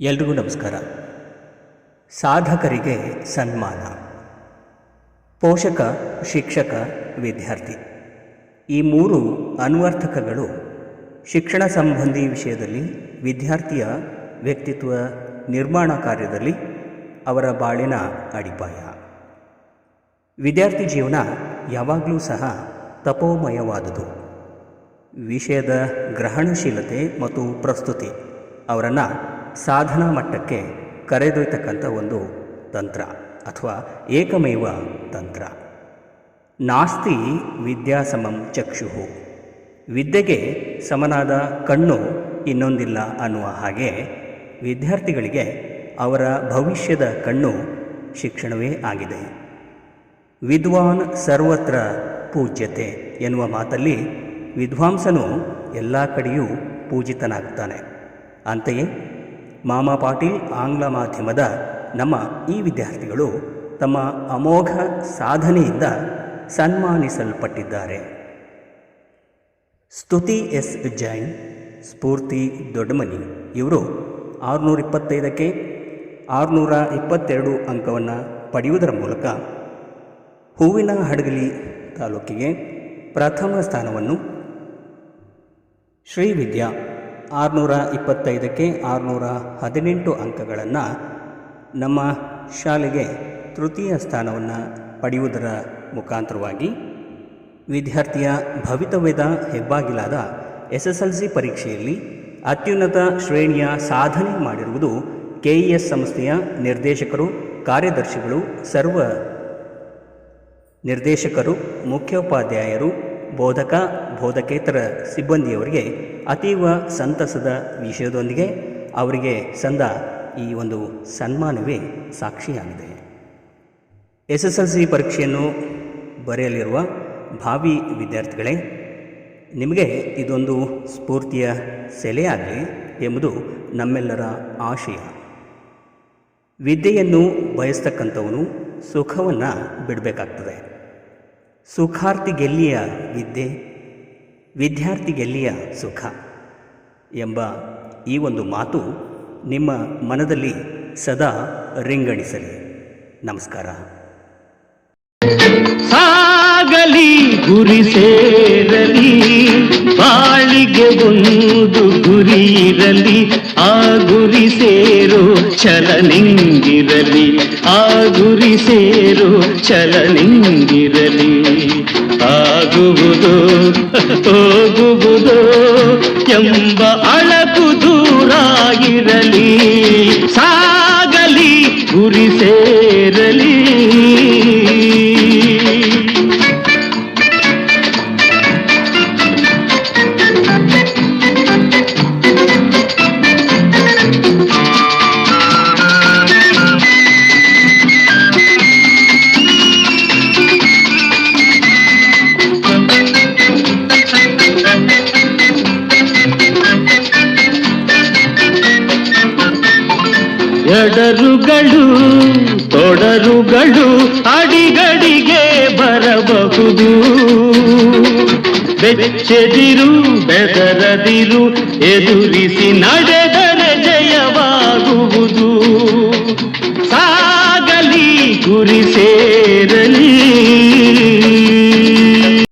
ಎಲ್ರಿಗೂ ನಮಸ್ಕಾರ. ಸಾಧಕರಿಗೆ ಸನ್ಮಾನ. ಪೋಷಕ, ಶಿಕ್ಷಕ, ವಿದ್ಯಾರ್ಥಿ. ಈ ಮೂರು ಅನ್ವರ್ಥಕಗಳು ಶಿಕ್ಷಣ ಸಂಬಂಧಿ ವಿಷಯದಲ್ಲಿ ವಿದ್ಯಾರ್ಥಿಯ ವ್ಯಕ್ತಿತ್ವ ನಿರ್ಮಾಣ ಕಾರ್ಯದಲ್ಲಿ ಅವರ ಬಾಳಿನ ಅಡಿಪಾಯ. ವಿದ್ಯಾರ್ಥಿ ಜೀವನ ಯಾವಾಗಲೂ ಸಹ ತಪೋಮಯವಾದುದು. ವಿಷಯದ ಗ್ರಹಣಶೀಲತೆ ಮತ್ತು ಪ್ರಸ್ತುತಿ ಅವರನ್ನು ಸಾಧನಾ ಮಟ್ಟಕ್ಕೆ ಕರೆದೊಯ್ತಕ್ಕಂಥ ಒಂದು ತಂತ್ರ ಅಥವಾ ಏಕಮೇವ ತಂತ್ರ. ನಾಸ್ತಿ ವಿದ್ಯಾ ಸಮಂ ಚಕ್ಷುಹು ವಿದ್ಯೆಗೆ ಸಮನಾದ ಕಣ್ಣು ಇನ್ನೊಂದಿಲ್ಲ ಅನ್ನುವ ಹಾಗೆ ವಿದ್ಯಾರ್ಥಿಗಳಿಗೆ ಅವರ ಭವಿಷ್ಯದ ಕಣ್ಣು ಶಿಕ್ಷಣವೇ ಆಗಿದೆ. ವಿದ್ವಾನ್ ಸರ್ವತ್ರ ಪೂಜ್ಯತೆ ಎನ್ನುವ ಮಾತಲ್ಲಿ ವಿದ್ವಾಂಸನು ಎಲ್ಲ ಕಡೆಯೂ ಪೂಜಿತನಾಗ್ತಾನೆ. ಅಂತೆಯೇ ಮಾಮಾ ಪಾಟೀಲ್ ಆಂಗ್ಲ ಮಾಧ್ಯಮದ ನಮ್ಮ ಈ ವಿದ್ಯಾರ್ಥಿಗಳು ತಮ್ಮ ಅಮೋಘ ಸಾಧನೆಯಿಂದ ಸನ್ಮಾನಿಸಲ್ಪಟ್ಟಿದ್ದಾರೆ. ಸ್ತುತಿ ಎಸ್. ಜೈನ್ ಸ್ಫೂರ್ತಿ ದೊಡ್ಡಮನಿ ಇವರು ಆರುನೂರ ಇಪ್ಪತ್ತೈದಕ್ಕೆ ಆರುನೂರ ಇಪ್ಪತ್ತೆರಡು ಅಂಕವನ್ನು ಪಡೆಯುವುದರ ಮೂಲಕ ಹೂವಿನ ಹಡಗಲಿ ತಾಲೂಕಿಗೆ ಪ್ರಥಮ ಸ್ಥಾನವನ್ನು ಶ್ರೀ ವಿದ್ಯಾ ಆರುನೂರ ಇಪ್ಪತ್ತೈದಕ್ಕೆ ಆರುನೂರ ಹದಿನೆಂಟು ಅಂಕಗಳನ್ನು ನಮ್ಮ ಶಾಲೆಗೆ ತೃತೀಯ ಸ್ಥಾನವನ್ನು ಪಡೆಯುವುದರ ಮುಖಾಂತರವಾಗಿ ವಿದ್ಯಾರ್ಥಿಯ ಭವಿತವ್ಯದ ಹೆಬ್ಬಾಗಿಲಾದ ಎಸ್ ಎಸ್ ಎಲ್ ಸಿ ಪರೀಕ್ಷೆಯಲ್ಲಿ ಅತ್ಯುನ್ನತ ಶ್ರೇಣಿಯ ಸಾಧನೆ ಮಾಡಿರುವುದು ಕೆಇಎಸ್ ಸಂಸ್ಥೆಯ ನಿರ್ದೇಶಕರು, ಕಾರ್ಯದರ್ಶಿಗಳು, ಸರ್ವ ನಿರ್ದೇಶಕರು, ಮುಖ್ಯೋಪಾಧ್ಯಾಯರು, ಬೋಧಕ, ಬೋಧಕೇತರ ಸಿಬ್ಬಂದಿಯವರಿಗೆ ಅತೀವ ಸಂತಸದ ವಿಷಯದೊಂದಿಗೆ ಅವರಿಗೆ ಸಂದ ಈ ಒಂದು ಸನ್ಮಾನವೇ ಸಾಕ್ಷಿಯಾಗಿದೆ. ಎಸ್ ಎಸ್ ಎಲ್ ಸಿ ಪರೀಕ್ಷೆಯನ್ನು ಬರೆಯಲಿರುವ ಭಾವಿ ವಿದ್ಯಾರ್ಥಿಗಳೇ, ನಿಮಗೆ ಇದೊಂದು ಸ್ಫೂರ್ತಿಯ ಸೆಲೆಯಾಗಲಿ ಎಂಬುದು ನಮ್ಮೆಲ್ಲರ ಆಶಯ. ವಿದ್ಯೆಯನ್ನು ಬಯಸ್ತಕ್ಕಂಥವನು ಸುಖವನ್ನು ಬಿಡಬೇಕಾಗ್ತದೆ. ಸುಖಾರ್ಥಿ ಗೆಲ್ಲಿಯ ವಿದ್ಯೆ ವಿದ್ಯಾರ್ಥಿ ಗೆಲ್ಲಿಯ ಸುಖ ಎಂಬ ಈ ಒಂದು ಮಾತು ನಿಮ್ಮ ಮನದಲ್ಲಿ ಸದಾ ರಿಂಗಣಿಸಲಿ. ನಮಸ್ಕಾರ. ಸಾಗಲಿ, ಗುರಿ ಸೇರಲಿ ಬಾಳಿಗೆ ಒಂದು ಗುರಿ ಇರಲಿ, ಆ ಗುರಿ ಸೇರು ಚಲನಿಂಗಿರಲಿ ಆ ಗುರಿ ಸೇರು ಛಲ ನಿಂಗಿರಲಿ ಆಗುವುದು ಹೋಗುವುದು ಎಂಬ ಅಳಕು ದೂರಾಗಿರಲಿ ಸಾಗಲಿ ಗುರಿ ಎಡರುಗಳು ತೊಡರುಗಳು ಅಡಿಗಡಿಗೆ ಬರಬಹುದು. ಬೆಚ್ಚದಿರು ಬೆದರದಿರು ಎದುರಿಸಿ ನಡೆದು